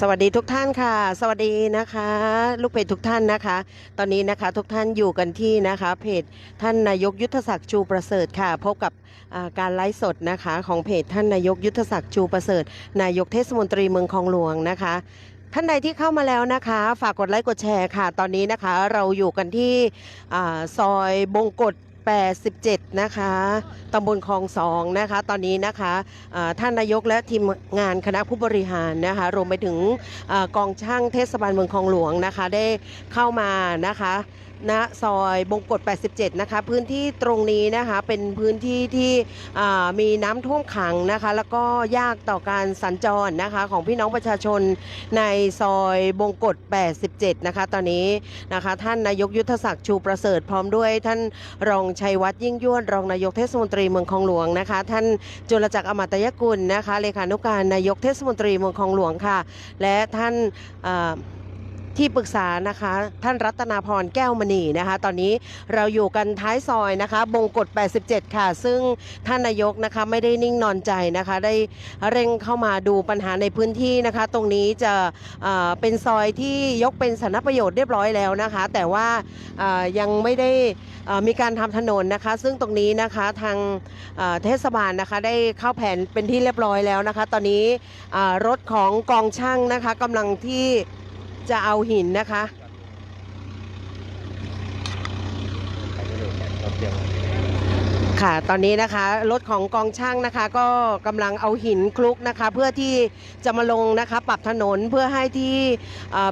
สวัสดีทุกท่านค่ะ สวัสดีนะคะ ลูกเพจทุกท่านนะคะ ตอนนี้นะคะทุกท่านอยู่กันที่นะคะเพจท่านนายกยุทธศักดิ์ชูประเสริฐค่ะ พบกับการไลฟ์สดนะคะ ของเพจท่านนายกยุทธศักดิ์ชูประเสริฐ นายกเทศมนตรีเมืองคลองหลวงนะคะท่านใดที่เข้ามาแล้วนะคะ ฝากกดไลค์กดแชร์ค่ะ ตอนนี้นะคะเราอยู่กันที่อซอยบงกฎ 87 นะคะตำบลคลองสองนะคะ ตอนนี้นะคะท่านนายกและทีมงานคณะผู้บริหารนะคะ รวมไปถึงอกองช่างเทศบาลเมืองคลองหลวงนะคะ ได้เข้ามานะคะ ณซอยบงกฎ 87 นะคะ พื้นที่ตรงนี้นะคะเป็นพื้นที่ที่มีน้ำท่วมขังนะคะ แล้วก็ยากต่อการสัญจรนะคะของพี่น้องประชาชนในซอยบงกฎ 87 นะคะ ตอนนี้นะคะท่านนายกยุทธศักดิ์ชูประเสริฐพร้อมด้วยท่านรองชัยวัฒน์ยิ่งยวดรองนายกเทศมนตรีเมืองคลองหลวงนะคะ ท่านจุลจักรอมตยกุลนะคะเลขานุการนายกเทศมนตรีเมืองคลองหลวงค่ะ และท่าน ที่ปรึกษานะคะ ท่านรัตนาพรแก้วมณีนะคะ ตอนนี้เราอยู่กันท้ายซอยนะคะ บงกฎ 87 ค่ะ ซึ่งท่านนายกนะคะไม่ได้นิ่งนอนใจนะคะ ได้เร่งเข้ามาดูปัญหาในพื้นที่นะคะ ตรงนี้จะเอ่อเป็นซอยที่ยกเป็นสาธารประโยชน์เรียบร้อยแล้วนะคะ แต่ว่ายังไม่ได้มีการทำถนนนะคะ ซึ่งตรงนี้นะคะทางเทศบาลนะคะได้เข้าแผนเป็นที่เรียบร้อยแล้วนะคะ ตอนนี้รถของกองช่างนะคะกำลังที่ จะเอาหินนะคะ ค่ะตอนนี้นะคะ รถของกองช่างนะคะ ก็กำลังเอาหินคลุกนะคะ เพื่อที่จะมาลงนะคะปรับถนนเพื่อให้ที่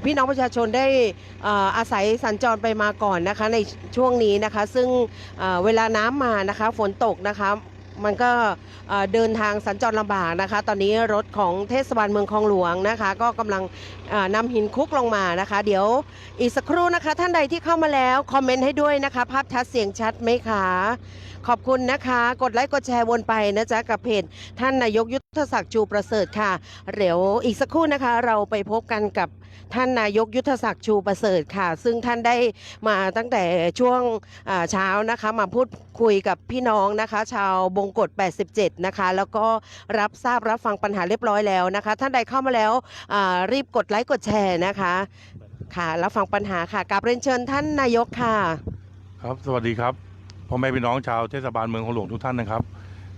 พี่น้องประชาชนได้อาศัยสัญจรไปมาก่อนนะคะ ในช่วงนี้นะคะ ซึ่งเอ่อเวลาน้ำมานะคะ ฝนตกนะคะ มันก็เดินทางสัญจรลำบากนะคะ ตอนนี้รถของเทศบาลเมืองคลองหลวงนะคะ ก็กำลังนำหินคุกลงมานะคะ เดี๋ยวอีกสักครู่นะคะ ท่านใดที่เข้ามาแล้วคอมเมนต์ให้ด้วยนะคะ ภาพชัดเสียงชัดไหมคะ ขอบคุณนะคะ กดไลค์กดแชร์วนไปนะจ๊ะกับเพจท่านนายกยุ ทธศักดิ์จูประเสริฐค่ะ เดี๋ยวอีกสักครู่นะคะ เราไปพบกันกับท่านนายกยุทธศักดิ์ชูประเสริฐค่ะ ซึ่งท่านได้มาตั้งแต่ช่วงเช้านะคะมาพูดคุยกับพี่น้องนะคะ ชาวบงกฎ 87 นะคะ แล้วก็รับทราบรับฟังปัญหาเรียบร้อยแล้วนะคะ ท่านใดเข้ามาแล้วรีบกดไลค์กดแชร์นะคะ ค่ะรับฟังปัญหาค่ะกราบเรียนเชิญท่านนายกค่ะ ครับสวัสดีครับพ่อแม่พี่น้องชาวเทศบาลเมืองของหลวงทุกท่านนะครับ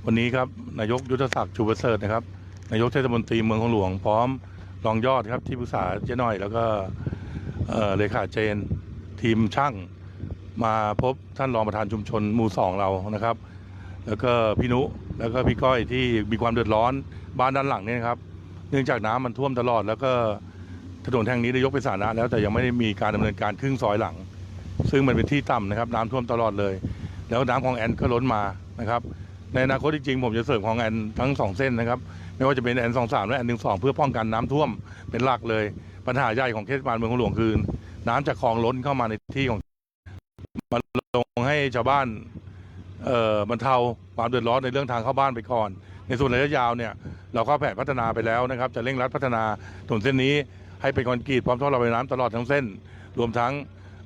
วันนี้ครับนายกยุทธศักดิ์ชูประเสริฐนะครับนายกเทศมนตรีเมืองของหลวงพร้อมรองยอดครับที่ปรึกษาเจ๊น้อย แล้วก็เลขาเจน ทีมช่างมาพบท่านรองประธานชุมชนหมู่สองเรานะครับ แล้วก็พี่นุแล้วก็พี่ก้อยที่มีความเดือดร้อนบ้านด้านหลังเนี่ยครับ เนื่องจากน้ำมันท่วมตลอด แล้วก็ถนนแห่งนี้ได้ยกเป็นสาธารณะแล้วแต่ยังไม่ได้มีการดำเนินการครึ่งซอยหลัง ซึ่งมันเป็นที่ต่ำนะครับ น้ำท่วมตลอดเลย แล้วน้ำของแอนก็ล้นมานะครับ ในอนาคตจริงๆผมจะเสริมของแอนทั้งสองเส้นนะครับ ไม่ว่าจะเป็นแอนสองสามและแอนหนึ่งสองเพื่อป้องกันน้ำท่วมเป็นหลักเลย ปัญหาใหญ่ของเทศบาลเมืองของหลวงคือน้ำจากคลองล้นเข้ามาในที่ของมาลงให้ชาวบ้านเอ่อบรรเทาความเดือดร้อนในเรื่องทางเข้าบ้านไปก่อน ในส่วนระยะยาวเนี่ยเราก็แผนพัฒนาไปแล้วนะครับ จะเร่งรัดพัฒนาถนนเส้นนี้ให้เป็นคอนกรีตพร้อมท่อระบายน้ำตลอดทั้งเส้น รวมทั้ง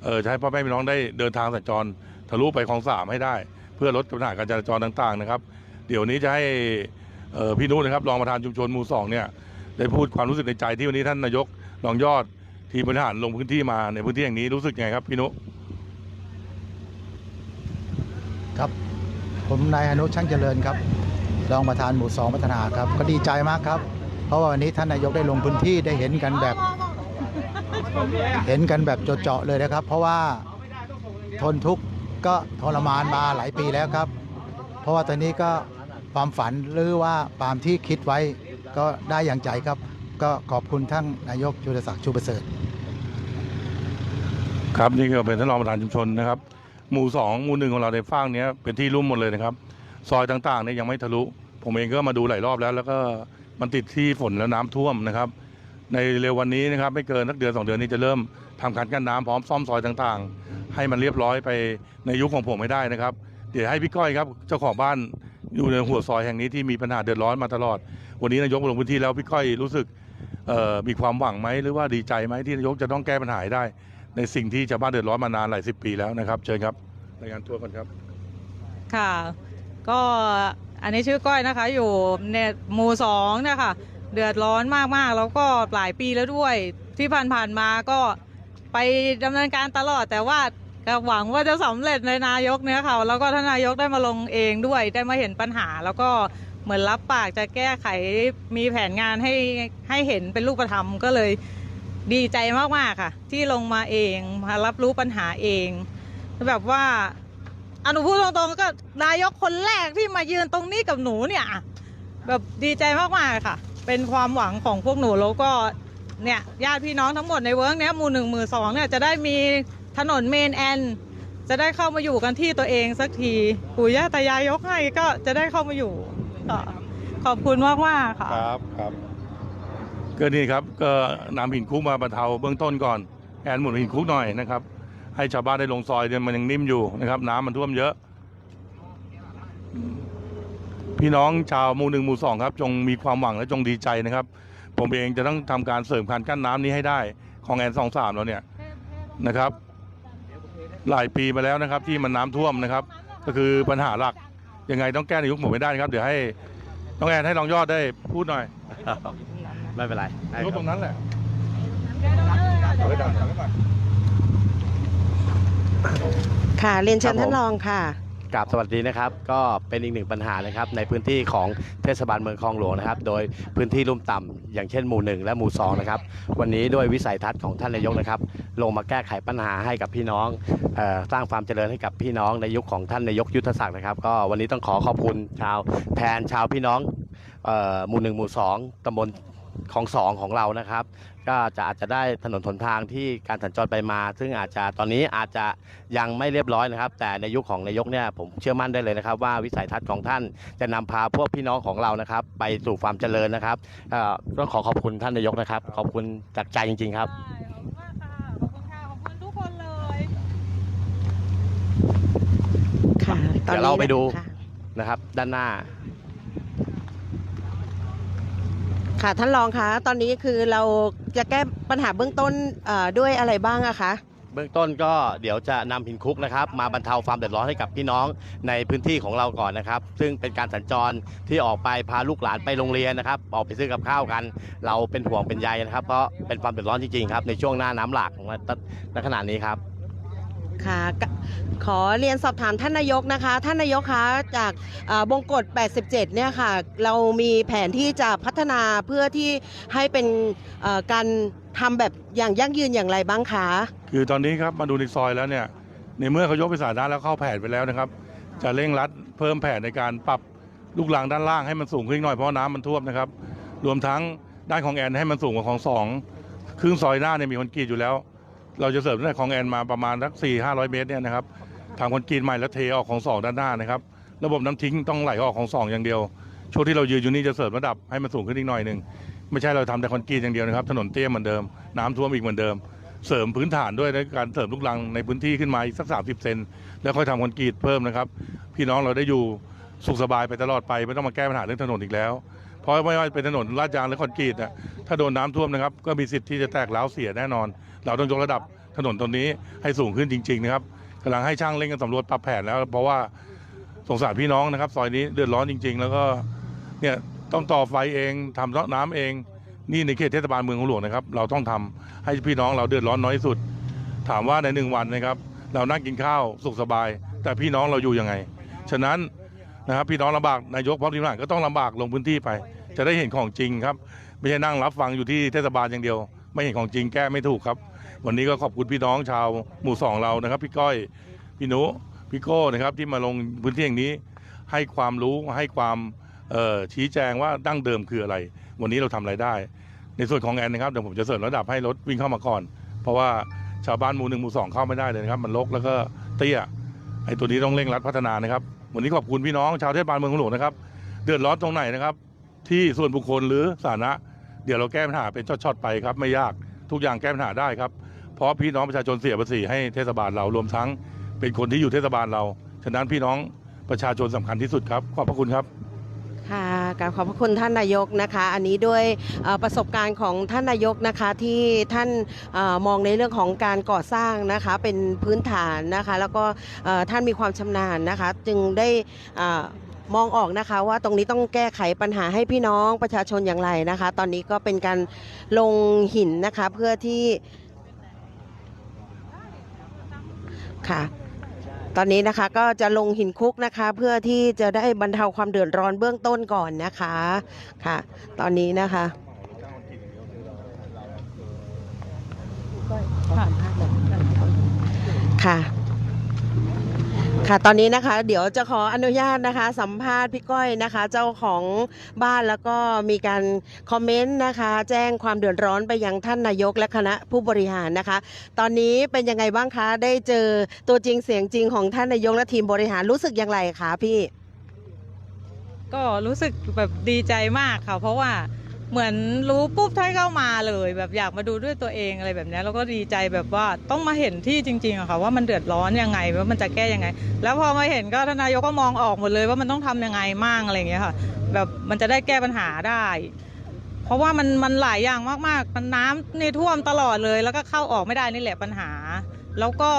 เอ่อจะให้พ่อแม่พี่น้องได้เดินทางสัญจรทะลุไปคลองสามให้ได้ พื่อลดปัญหาการจราจรต่างๆนะครับ เดี๋ยวนี้จะให้พี่นุนะครับรองประธานชุมชนหมู่สองเนี่ยได้พูดความรู้สึกในใจที่วันนี้ท่านนายกรองยอดทีมบริหารลงพื้นที่มาในพื้นที่แห่งนี้รู้สึกยังไงครับพี่นุครับผมนายอนุช่างเจริญครับรองประธานหมู่สองพัฒนาครับ ก็ดีใจมากครับ เพราะว่าวันนี้ท่านนายกได้ลงพื้นที่ได้เห็นกันแบบ เห็นกันแบบเจาะเลยนะครับ เพราะว่าทนทุกข์ ก็ทรมานมาหลายปีแล้วครับ เพราะว่าตอนนี้ก็ความฝันหรือว่าตามที่คิดไว้ก็ได้อย่างใจครับ ก็ขอบคุณท่านนายกจุลศักดิ์ชูประเสริฐ ครับนี่ก็เป็นท่านรองประธานชุมชนนะครับ หมู่สองหมู่หนึ่งของเราในฟากเนี้ยเป็นที่ลุ่มหมดเลยนะครับ ซอยต่างๆเนี่ยยังไม่ทะลุ ผมเองก็มาดูหลายรอบแล้ว แล้วก็มันติดที่ฝนแล้วน้ำท่วมนะครับ ในเร็ววันนี้นะครับไม่เกินสักเดือนสองเดือนนี้จะเริ่มทำการกั้นน้ำพร้อมซ่อมซอยต่างๆ ให้มันเรียบร้อยไปในยุคของผมให้ได้นะครับ เดี๋ยวให้พี่ก้อยครับเจ้าของบ้านอยู่ในหัวซอยแห่งนี้ที่มีปัญหาเดือดร้อนมาตลอด วันนี้นายกมาลงพื้นที่แล้วพี่ก้อยรู้สึกมีความหวังไหมหรือว่าดีใจไหมที่นายกจะต้องแก้ปัญหาได้ ในสิ่งที่ชาวบ้านเดือดร้อนมานานหลายสิบปีแล้วนะครับ เชิญครับรายงานตัวกันครับ ค่ะ ก็อันนี้ชื่อก้อยนะคะ อยู่ในหมู่สองนะคะเดือดร้อนมากๆ แล้วก็หลายปีแล้วด้วย ที่ผ่านๆมาก็ ไปดำเนินการตลอด แต่ว่าก็หวังว่าจะสำเร็จในนายกเนี่ยค่ะ แล้วก็ท่านนายกได้มาลงเองด้วยได้มาเห็นปัญหา แล้วก็เหมือนรับปากจะแก้ไขมีแผนงานให้ให้เห็นเป็นรูปธรรมก็เลยดีใจมากๆค่ะ ที่ลงมาเองมารับรู้ปัญหาเอง แบบว่าอะหนูพูดตรงๆก็นายกคนแรกที่มายืนตรงนี้กับหนูเนี่ยแบบดีใจมากๆค่ะ เป็นความหวังของพวกหนูแล้วก็ เนี่ยญาติพี่น้องทั้งหมดในเวิร์กเนี้ยหมู่หนึ่งหมู่สองเนี่ยจะได้มีถนนเมนแอนจะได้เข้ามาอยู่กันที่ตัวเองสักทีปู่ย่าตายายยกให้ก็จะได้เข้ามาอยู่ก็ขอบคุณมากๆค่ะครับครับก็นี่ครับก็นำหินคุกมาบรรเทาเบื้องต้นก่อนแอนหมุนหินคุกหน่อยนะครับ ให้ชาวบ้านได้ลงซอยเนี่ยมันยังนิ่มอยู่นะครับ น้ำมันท่วมเยอะ พี่น้องชาวหมู่หนึ่งหมู่สองครับ จงมีความหวังและจงดีใจนะครับ ผมเองจะต้องทำการเสริมคันกั้นน้ำนี้ให้ได้ของแอนสองสามเราเนี่ยนะครับ หลายปีมาแล้วนะครับ ที่มันน้ำท่วมนะครับ ก็คือปัญหาหลักยังไงต้องแก้ในยุคผมไม่ได้นะครับ เดี๋ยวให้น้องแอนให้รองยอดได้พูดหน่อย ไม่เป็นไรได้รถคตรับรงนั้นแหละเอาไว้ดันเอาไว้ก่อนค่ะเรียนเชิญท่านรองค่ะ กราบสวัสดีนะครับ ก็เป็นอีกหนึ่งปัญหานะครับ ในพื้นที่ของเทศบาลเมืองคลองหลวงนะครับ โดยพื้นที่ลุ่มต่ำอย่างเช่นหมู่หนึ่งและหมู่สองนะครับ วันนี้ด้วยวิสัยทัศน์ของท่านนายกนะครับ ลงมาแก้ไขปัญหาให้กับพี่น้องออสร้างความเจริญให้กับพี่น้องในยุคของท่านนายกยุทธศักดิ์นะครับ ก็วันนี้ต้องขอขอบคุณชาวแทนชาวพี่น้องออหมู่หนึ่งหมู่สองตำบล ของสองของเรานะครับ ก็จะอาจจะได้ถนนหนทางที่การสัญจรไปมา ซึ่งอาจจะตอนนี้อาจจะยังไม่เรียบร้อยนะครับ แต่ในยุคของนายกเนี่ยผมเชื่อมั่นได้เลยนะครับ ว่าวิสัยทัศน์ของท่านจะนำพาพวกพี่น้องของเรานะครับ ไปสู่ความเจริญนะครับเอ่อต้องขอขอบคุณท่านนายกนะครับ ขอบคุณจากใจจริงๆครับขอบคุณมากค่ะ ขอบคุณค่ะ ขอบคุณทุกคนเลย ค่ะเดี๋ยวเราไปดูค่ะนะครับ ด้านหน้า ค่ะท่านรองคะตอนนี้คือเราจะแก้ปัญหาเบื้องต้นด้วยอะไรบ้างอะคะเบื้องต้นก็เดี๋ยวจะนำหินคุกนะครับมาบรรเทาความเดือดร้อนให้กับพี่น้องในพื้นที่ของเราก่อนนะครับ ซึ่งเป็นการสัญจรที่ออกไปพาลูกหลานไปโรงเรียนนะครับ ออกไปซื้อกับข้าวกัน เราเป็นห่วงเป็นใยนะครับ เพราะเป็นความเดือดร้อนจริงๆครับในช่วงหน้าน้ำหลากของณขณะนี้ครับ ค่ะ ขอเรียนสอบถามท่านนายกนะคะ ท่านนายกคะจากเอ่อบงกฎ 87 เนี่ยค่ะ เรามีแผนที่จะพัฒนาเพื่อที่ให้เป็นการทำแบบอย่างยั่งยืนอย่างไรบ้างคะคือตอนนี้ครับมาดูในซอยแล้วเนี่ยในเมื่อเขายกไปสาธารณะแล้วเข้าแผนไปแล้วนะครับ จะเร่งรัดเพิ่มแผนในการปรับลูกรังด้านล่างให้มันสูงขึ้นหน่อยเพราะน้ำมันท่วมนะครับ รวมทั้งด้านของแอนให้มันสูงกว่าของสองครึ่งซอยหน้าเนี่ยมีคอนกรีตอยู่แล้ว เราจะเสริมด้านของแอนมาประมาณสักสี่ห้าร้อยเมตรเนี่ยนะครับทำคอนกรีตใหม่แล้วเทออกของสองด้านหน้านะครับระบบน้ำทิ้งต้องไหลออกของสองอย่างเดียวช่วงที่เรายืนอยู่นี่จะเสริมระดับให้มันสูงขึ้นอีกหน่อยหนึ่งไม่ใช่เราทำแต่คอนกรีตอย่างเดียวนะครับ ถนนเตี้ยเหมือนเดิมน้ำท่วมอีกเหมือนเดิม เสริมพื้นฐานด้วยในการเสริมลูกรังในพื้นที่ขึ้นมาอีกสักสามสิบเซนแล้วค่อยทำคอนกรีตเพิ่มนะครับ พี่น้องเราได้อยู่สุขสบายไปตลอดไปไม่ต้องมาแก้ปัญหาเรื่องถนนอีกแล้ว เพราะไม่ว่าเป็นถนนลาดยางหรือคอนกรีตน่ะ ถ้าโดนน้ำท่วมนะครับ ก็มีสิทธิ์ที่จะแตกร้าวเสียแน่นอน เราต้องยกระดับถนนตรงนี้ให้สูงขึ้นจริง ๆ นะครับกำลังให้ช่างเร่งกันสำรวจปรับแผนแล้ว เพราะว่าสงสารพี่น้องนะครับ ซอยนี้เดือดร้อนจริง ๆ แล้วก็เนี่ยต้องต่อไฟเองทำน้ำเอง นี่ในเขตเทศบาลเมืองของหลวงนะครับ เราต้องทำให้พี่น้องเราเดือดร้อนน้อยที่สุด ถามว่าในหนึ่งวันนะครับ เรานั่งกินข้าวสุขสบาย แต่พี่น้องเราอยู่ยังไง ฉะนั้นนะครับพี่น้องลำบากนายกพร้อมทีมงานก็ต้องลำบากลงพื้นที่ไป จะได้เห็นของจริงครับ ไม่ใช่นั่งรับฟังอยู่ที่เทศบาลอย่างเดียว ไม่เห็นของจริงแก้ไม่ถูกครับ วันนี้ก็ขอบคุณพี่น้องชาวหมู่สองเรานะครับ พี่ก้อยพี่นุพี่โก้นะครับที่มาลงพื้นที่อย่างนี้ ให้ความรู้ให้ความชี้แจงว่าดั้งเดิมคืออะไร วันนี้เราทำอะไรได้ ในส่วนของแอนนะครับเดี๋ยวผมจะเสริมระดับให้รถวิ่งเข้ามาก่อน เพราะว่าชาวบ้านหมู่หนึ่งหมู่สองเข้าไม่ได้เลยนะครับ มันรกแล้วก็เตี้ยไอ้ตัวนี้ต้องเร่งรัดพัฒนานะครับวันนี้ขอบคุณพี่น้องชาวเทศบาลเมืองหลวงนะครับ เดือดร้อนตรงไหนนะครับ ที่ส่วนบุคคลหรือสาธารณะ เดี๋ยวเราแก้ปัญหาเป็นช็อตๆไปครับไม่ยากทุกอย่างแก้ปัญหาได้ครับ เพราะพี่น้องประชาชนเสียภาษีให้เทศบาลเรารวมทั้ง เป็นคนที่อยู่เทศบาลเรา ฉะนั้นพี่น้องประชาชนสำคัญที่สุดครับ ขอบพระคุณครับค่ะกราบขอบพระคุณท่านนายกนะคะ อันนี้ด้วยประสบการณ์ของท่านนายกนะคะที่ท่านอมองในเรื่องของการก่อสร้างนะคะเป็นพื้นฐานนะคะ แล้วก็ท่านมีความชำนาญนะคะ จึงได้อ่อ มองออกนะคะว่าตรงนี้ต้องแก้ไขปัญหาให้พี่น้องประชาชนอย่างไรนะคะ ตอนนี้ก็เป็นการลงหินนะคะเพื่อที่ค่ะตอนนี้นะคะก็จะลงหินคุกนะคะ เพื่อที่จะได้บรรเทาความเดือดร้อนเบื้องต้นก่อนนะคะค่ะ ตอนนี้นะคะค่ะ ค่ะตอนนี้นะคะเดี๋ยวจะขออนุญาตนะคะ สัมภาษณ์พี่ก้อยนะคะ เจ้าของบ้านแล้วก็มีการคอมเมนต์นะคะ แจ้งความเดือดร้อนไปยังท่านนายกและคณะผู้บริหารนะคะ ตอนนี้เป็นยังไงบ้างคะได้เจอตัวจริงเสียงจริงของท่านนายกและทีมบริหารรู้สึกอย่างไรคะพี่ ก็รู้สึกแบบดีใจมากค่ะ เพราะว่า เหมือนรู้ปุ๊บท่านเข้ามาเลย แบบอยากมาดูด้วยตัวเองอะไรแบบนี้ยแล้วก็ดีใจแบบว่าต้องมาเห็นที่จริงๆอะค่ะว่ามันเดือดร้อนยังไงว่ามันจะแก้ยังไง แล้วพอมาเห็นก็ทนายกก็มองออกหมดเลยว่ามันต้องทำยังไงมั่งอะไรอย่างเงี้ยค่ะ แบบมันจะได้แก้ปัญหาได้ เพราะว่ามันมันหลายอย่างมากๆ มันน้ำในท่วมตลอดเลย แล้วก็เข้าออกไม่ได้นี่แหละปัญหา แล้วก็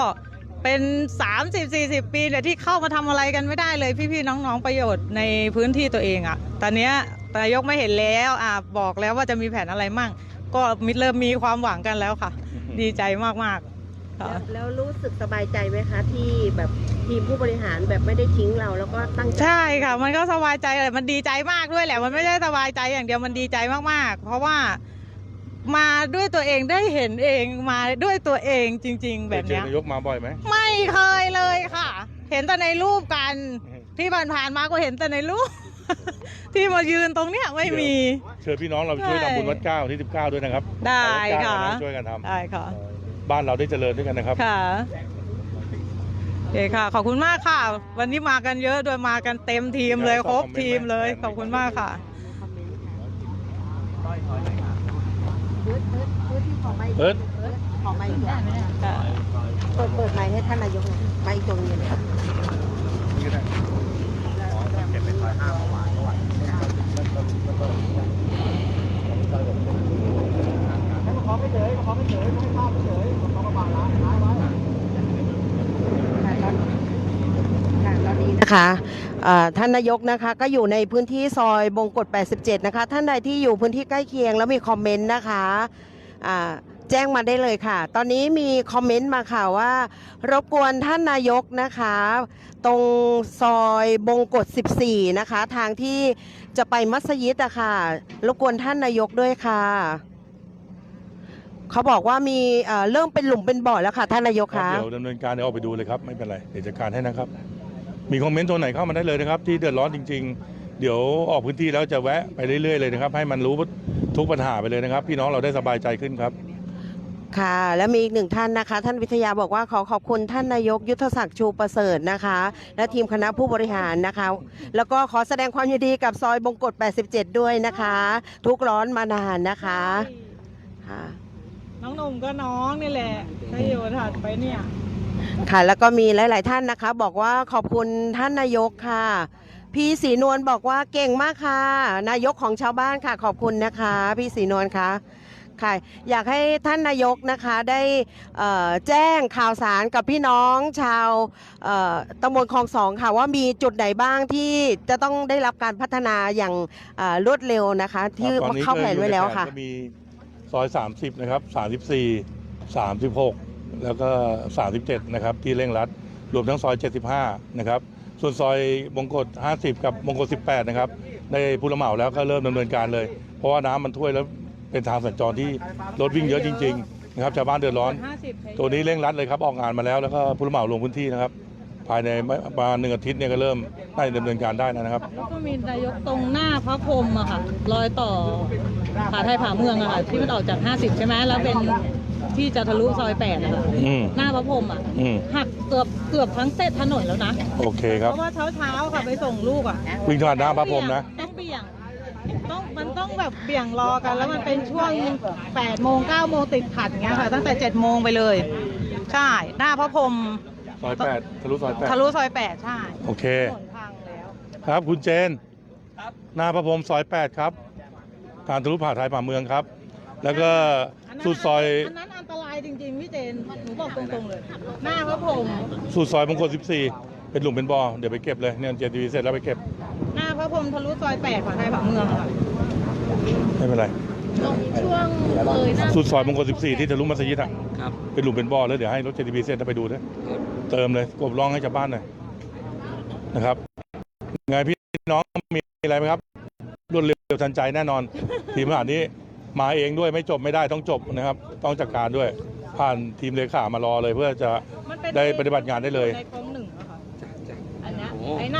เป็น 30 40 ปีเนี่ยที่เข้ามาทำอะไรกันไม่ได้เลยพี่ๆน้องๆประโยชน์ในพื้นที่ตัวเองอะตอนเนี้ย นายกไม่เห็นแล้วอะบอกแล้วว่าจะมีแผนอะไรมั่ง ก็มิเริ่มมีความหวังกันแล้วค่ะ ดีใจมากๆค่ะแล้วรู้สึกสบายใจไหมคะ ที่แบบทีมผู้บริหารแบบไม่ได้ทิ้งเราแล้วก็ตั้งใจ ใช่ค่ะ มันก็สบายใจแหละมันดีใจมากด้วยแหละ มันไม่ได้สบายใจอย่างเดียว มันดีใจมากๆ เพราะว่ามาด้วยตัวเองได้เห็นเองมาด้วยตัวเองจริง ๆ แบบเจอเนี้ยนายกมาบ่อยไหม ไม่เคยเลยค่ะ เห็นแต่ในรูปกัน ที่ผ่านๆมาก็เห็นแต่ในรูป ที่มายืนตรงเนี้ยไม่มี เชิญพี่น้องเราไปช่วยใช่ทำบุญวัดเก้าที่19ด้วยนะครับได้วัดเก้าค่ะนช่วยกันทได้ค่ะำบ้านเราได้เจริญด้วยกันนะครับ ค่ะโอเคค่ะ ขอบคุณมากค่ะ วันนี้มากันเยอะด้วยมากันเต็มทีมเลยได้ครบคอมเมนต์ทีมเลยไหมขอบคุณมากค่ะเอิร์ธขอไมค์ค่ะค่ะ เปิดเปิดไมค์ให้ท่านนายกหน่อยไมค์ตรงนี้เลยค่ะค่ะตอนนี้นะ คะท่านนายกนะคะก็อยู่ในพื้นที่ซอยบงกฎ 87 นะคะ ท่านใดที่อยู่พื้นที่ใกล้เคียงแล้วมีคอมเมนต์นะคะอ่า แจ้งมาได้เลยค่ะ ตอนนี้มีคอมเมนต์มาค่ะว่า รบกวนท่านนายกนะคะ ตรงซอยบงกฎ14 นะคะ ทางที่จะไปมัสยิดอะค่ะ รบกวนท่านนายกด้วยค่ะ เขาบอกว่ามีเอ่อเริ่มเป็นหลุมเป็นบ่อแล้วค่ะ ท่านนายกครัคะ เดี๋ยวดำเนินการเดี๋ยวออกไปดูเลยครับ ไม่เป็นไรเดี๋ยวจัดการให้นะครับ มีคอมเมนต์ตัวไหนเข้ามาได้เลยนะครับ ที่เดือดร้อนจริง ๆ เดี๋ยวออกพื้นที่แล้วจะแวะไปเรื่อยๆเลยนะครับ ให้มันรู้ทุกปัญหาไปเลยนะครับ พี่น้องเราได้สบายใจขึ้นครับ ค่ะ และมีอีกหนึ่งท่านนะคะ ท่านวิทยาบอกว่าขอขอบคุณท่านนายกยุทธศักดิ์ชูประเสริฐนะคะ และทีมคณะผู้บริหารนะคะ แล้วก็ขอแสดงความยินดีกับซอยบงกฎ 87 ด้วยนะคะ ทุกข์ร้อนมานานนะคะค่ะน้องหนุ่มก็น้องนี่แหละถ้าอยู่ถัดไปเนี่ยค่ะ แล้วก็มีหลาย ๆ ท่านนะคะ บอกว่าขอบคุณท่านนายกค่ะ พี่ศรีนวลบอกว่าเก่งมากค่ะ นายกของชาวบ้านค่ะ ขอบคุณนะคะ พี่ศรีนวลคะ ค่ะ อยากให้ท่านนายกนะคะได้เอ่อแจ้งข่าวสารกับพี่น้องชาวเอ่อตำบลคลองสองค่ะว่ามีจุดไหนบ้างที่จะต้องได้รับการพัฒนาอย่างเอ่อรวดเร็วนะคะ ที่ครับตอนนี้เข้าแผนไว้แล้วค่ะ ก็มีซอย 30 นะครับ 34 36 แล้วก็ 37 นะครับ ที่เร่งรัด รวมทั้งซอย 75 นะครับ ส่วนซอยมงกฎ50 กับมงกฎ18 นะครับได้ผู้รับเหมาแล้วก็เริ่มดำเนินการเลย เพราะว่าน้ำมันท่วมแล้ว เป็นทางสัญจรที่รถวิ่งเยอะจริง ๆ นะครับชาวบ้านเดือดร้อน50ตัวนี้เร่งรัดเลยครับออกงานมาแล้วแล้วก็ผู้รับเหมาลงพื้นที่นะครับ ภายในประมาณหนึ่งอาทิตย์เนี่ยก็เริ่มได้ดำเนินการได้นะครับแล้วก็มีนายกตรงหน้าพระพรหมอะค่ะรอยต่อผาไทยผาเมืองอะค่ะที่มันออกจาก 50 ใช่ไหมแล้วเป็นที่จะทะลุซอย8อะค่ะอืม หน้าพระพรหมอะอืม หักเกือบเกือบทั้งเส้นถนนแล้วนะ โอเคคเพรับราะว่าเช้าเช้าๆค่ะไปส่งลูกอะวิ่งผ่านหน้าพระพรหมนะ ต้องเบี่ยงต้อง มันต้องแบบเบี่ยงรอกัน แล้วมันเป็นช่วง8โมง9โมงติดขัดเงี้ยค่ะ ตั้งแต่7โมงไปเลย ใช่ หน้าพระพรหมซอยแปดทะลุซอยแปดทะลุซอย8ใช่โอเค ถนนพังแล้วครับคุณเจนหน้าพระพรหมซอยแปดครับทางทะลุผ่าไทยผ่าเมืองครับ แล้วก็นนั้นสุดซอยอันนั้นอันตรายจริงๆพี่เจนหนูบอกตรงๆเลย หน้าพระพรหมสุดซอยมงคล14 เป็นหลุมเป็นบ่อเดี๋ยวไปเก็บเลยเนี่ย JTB เสร็จแล้วไปเก็บ หน้าพระพรหมทะลุซอยแปดของไทยผังเมืองค่ะ ไม่เป็นไร ตรงช่วงเลยหน้าสุดซอยมงคล14 ที่ทะลุมัสยิดอะครับ เป็นหลุมเป็นบ่อแล้วเดี๋ยวให้รถ JTB เสร็จแล้วไปดูด้วยเติมเลยกบร้องให้ชาวบ้านหน่อยนะครับไงพี่น้องมีอะไรไหมครับ รวดเร็วทันใจแน่นอน ทีมงานนี้มาเองด้วยไม่จบไม่ได้ต้องจบนะครับ ต้องจัดการด้วย ผ่านทีมเลขามารอเลยเพื่อจะ มันเป็นได้ปฏิบัติงานได้เลย ในโครง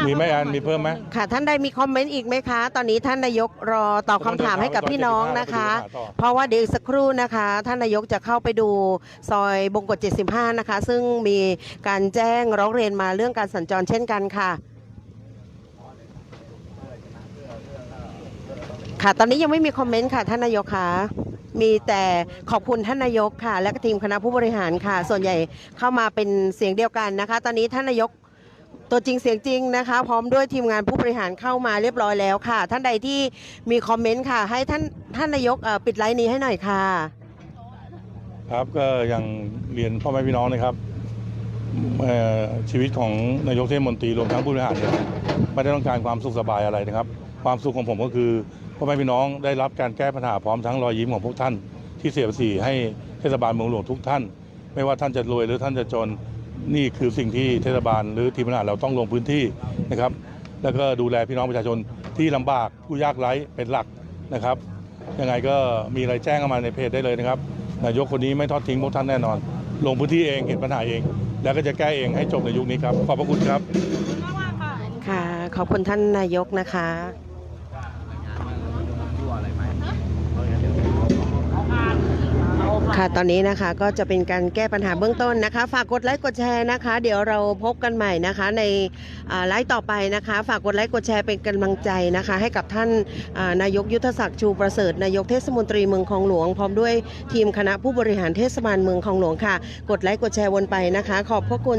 มีไหมพระพรอันมีเพิ่มไหม ค่ะท่านใดมีคอมเมนต์อีกไหมคะ ตอนนี้ท่านนายกรอตอบคำถามให้กับพี่น้องนะคะ เพราะว่าเดี๋ยวอีกสักครู่นะคะ ท่านนายกจะเข้าไปดูซอยบงกฎ75 นะคะ ซึ่งมีการแจ้งร้องเรียนมาเรื่องการสัญจรเช่นกันค่ะ ค่ะ ตอนนี้ยังไม่มีคอมเมนต์ค่ะ ท่านนายกคะมีแต่ขอบคุณท่านนายกค่ะ และก็ทีมคณะผู้บริหารค่ะ ส่วนใหญ่เข้ามาเป็นเสียงเดียวกันนะคะ ตอนนี้ท่านนายก ตัวจริงเสียงจริงนะคะ พร้อมด้วยทีมงานผู้บริหารเข้ามาเรียบร้อยแล้วค่ะ ท่านใดที่มีคอมเมนต์ค่ะ ให้ท่านท่านนายกปิดไลน์นี้ให้หน่อยค่ะ ครับก็ยังเรียนพ่อแม่พี่น้องนะครับชีวิตของนายกเทศมนตรีรวมทั้งผู้บริหารเนี่ยไม่ได้ต้องการความสุขสบายอะไรนะครับ ความสุขของผมก็คือพ่อแม่พี่น้องได้รับการแก้ปัญหาพร้อมทั้งรอยยิ้มของพวกท่าน ที่เสียภาษีให้เทศบาลเมืองหลวงทุกท่าน ไม่ว่าท่านจะรวยหรือท่านจะจน นี่คือสิ่งที่เทศบาลหรือทีมบริหารเราต้องลงพื้นที่นะครับ แล้วก็ดูแลพี่น้องประชาชนที่ลำบากผู้ยากไร้เป็นหลักนะครับ ยังไงก็มีอะไรแจ้งเข้ามาในเพจได้เลยนะครับ นายกคนนี้ไม่ทอดทิ้งพวกท่านแน่นอน ลงพื้นที่เองเห็นปัญหาเอง แล้วก็จะแก้เองให้จบในยุคนี้ครับ ขอบพระคุณครับ ค่ะ ขอบคุณท่านนายกนะคะ ค่ะตอนนี้นะคะก็จะเป็นการแก้ปัญหาเบื้องต้นนะคะ ฝากกดไลค์กดแชร์นะคะ เดี๋ยวเราพบกันใหม่นะคะ ในไลฟ์ต่อไปนะคะ ฝากกดไลค์กดแชร์เป็นกำลังใจนะคะ ให้กับท่านนายกยุทธศักดิ์ชูประเสริฐนายกเทศมนตรีเมืองคลองหลวง พร้อมด้วยทีมคณะผู้บริหารเทศบาลเมืองคลองหลวงค่ะ กดไลค์กดแชร์วนไปนะคะ ขอบพระคุณ